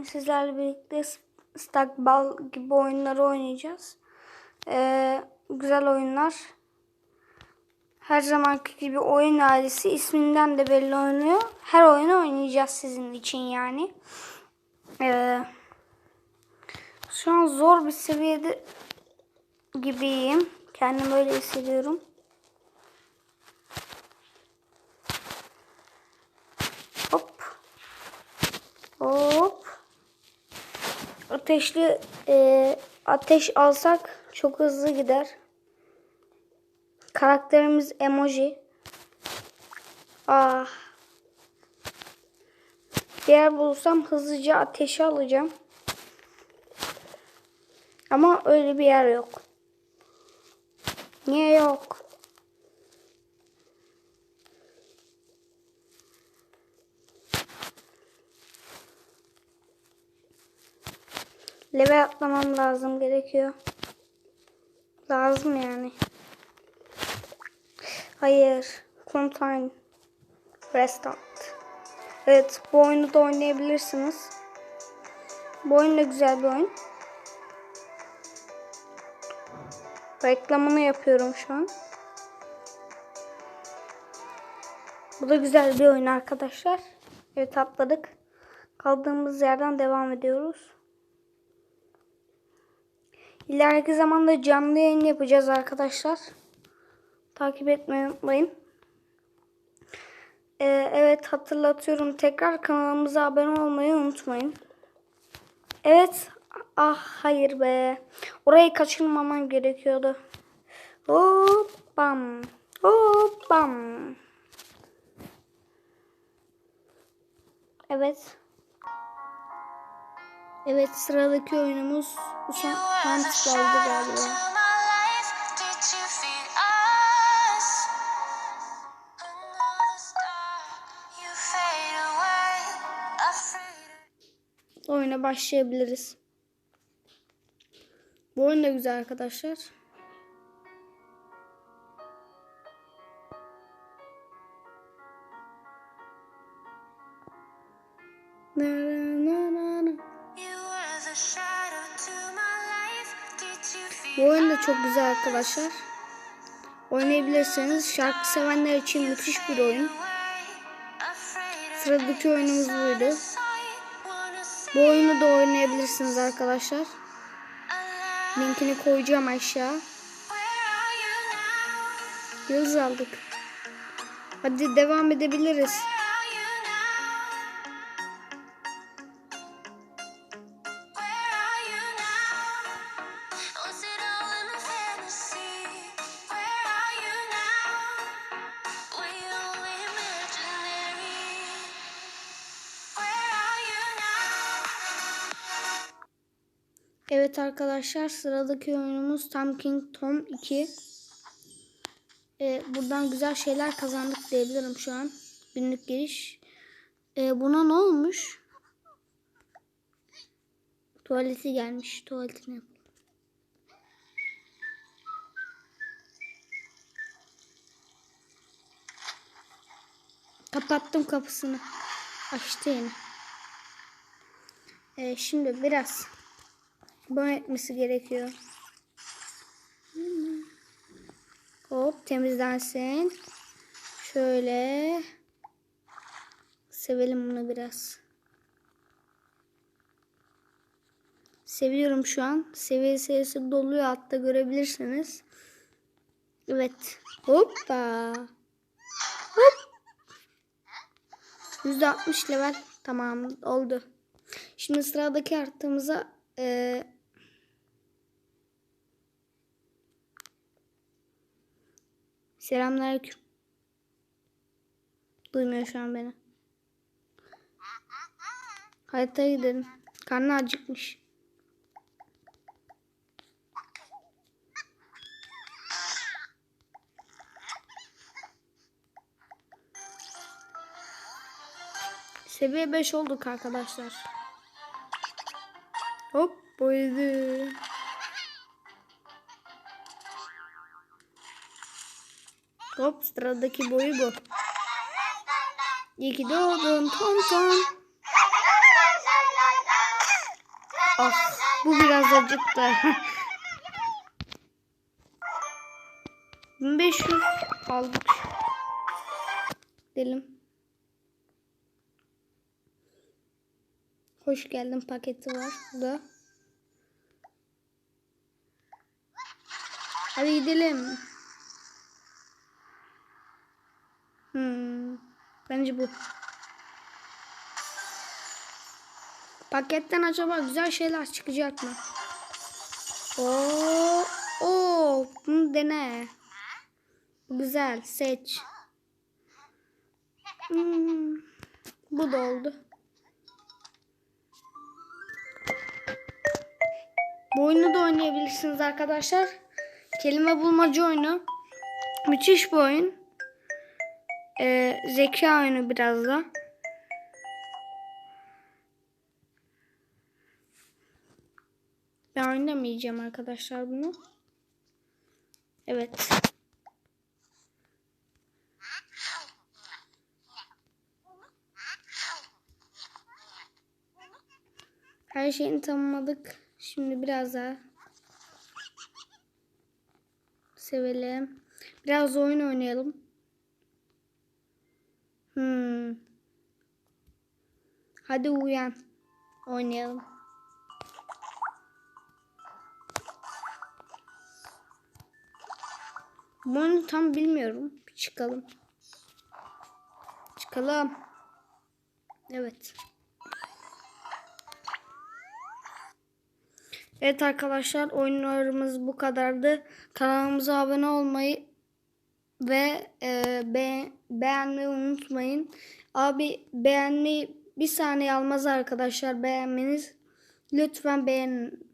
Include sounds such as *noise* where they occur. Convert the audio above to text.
Bugün sizlerle birlikte Stakbal gibi oyunları oynayacağız. Ee, güzel oyunlar. Her zamanki gibi oyun ailesi isminden de belli oynuyor. Her oyunu oynayacağız sizin için yani. Ee, şu an zor bir seviyede gibiyim. Kendimi öyle hissediyorum. Hop. Hop. Ateşli e, ateş alsak çok hızlı gider. Karakterimiz emoji. Ah. Bir yer bulursam hızlıca ateşi alacağım. Ama öyle bir yer yok. Niye yok? Level atlamam lazım gerekiyor. Lazım yani. Hayır. Contain. Restart. Evet bu oyunu da oynayabilirsiniz. Bu oyun da güzel bir oyun. Reklamını yapıyorum şu an. Bu da güzel bir oyun arkadaşlar. Evet atladık. Kaldığımız yerden devam ediyoruz. İleriki zamanda canlı yayın yapacağız arkadaşlar. Takip etmeyi unutmayın. Ee, evet hatırlatıyorum tekrar kanalımıza abone olmayı unutmayın. Evet. Ah hayır be. Orayı kaçırmaman gerekiyordu. Hop bam. Hop bam. Evet. Evet sıradaki oyunumuz Usan Hunt geldi galiba. Oyuna başlayabiliriz. Bu oyun da güzel arkadaşlar. Na, Bu oyun da çok güzel arkadaşlar. Oynayabilirseniz şarkı sevenler için müthiş bir oyun. Sıradaki oyunumuz buydu. Bu oyunu da oynayabilirsiniz arkadaşlar. Linkini koyacağım aşağı. Yıldız aldık. Hadi devam edebiliriz. Evet arkadaşlar sıradaki oyunumuz Tam King Tom 2. Ee, buradan güzel şeyler kazandık diyebilirim şu an. Günlük giriş. Ee, buna ne olmuş? Tuvaleti gelmiş. Tuvaletini. Kapattım kapısını. Açtı yine. Ee, şimdi biraz ban etmesi gerekiyor. Hop temizlensin. Şöyle sevelim bunu biraz. Seviyorum şu an. Seviye sayısı doluyor altta görebilirsiniz. Evet. Hoppa. Hop. %60 level. Tamam oldu. Şimdi sıradaki artığımıza e, Selamünaleyküm. Duymuyor şu an beni. Haritaya gidelim. Karnı acıkmış. Seviye 5 olduk arkadaşlar. Hop buydu. Hop sıradaki boyu bu. İyi ki doğdun Tom Tom. Ah bu biraz acıttı. 1500 *laughs* aldık. Gidelim. Hoş geldin paketi var burada. Hadi gidelim. Hmm, bence bu. Paketten acaba güzel şeyler çıkacak mı? Oo, oo, bunu dene. Güzel, seç. Hmm, bu da oldu. Bu oyunu da oynayabilirsiniz arkadaşlar. Kelime bulmaca oyunu. Müthiş bir oyun. Ee, zeka oyunu biraz da. Ben oynamayacağım arkadaşlar bunu. Evet. Her şeyini tamamladık. Şimdi biraz daha sevelim. Biraz oyun oynayalım. Hmm. Hadi uyan. Oynayalım. Bunu tam bilmiyorum. Çıkalım. Çıkalım. Evet. Evet arkadaşlar oyunlarımız bu kadardı. Kanalımıza abone olmayı ve e, be, beğenmeyi unutmayın. Abi beğenmeyi bir saniye almaz arkadaşlar beğenmeniz. Lütfen beğenin.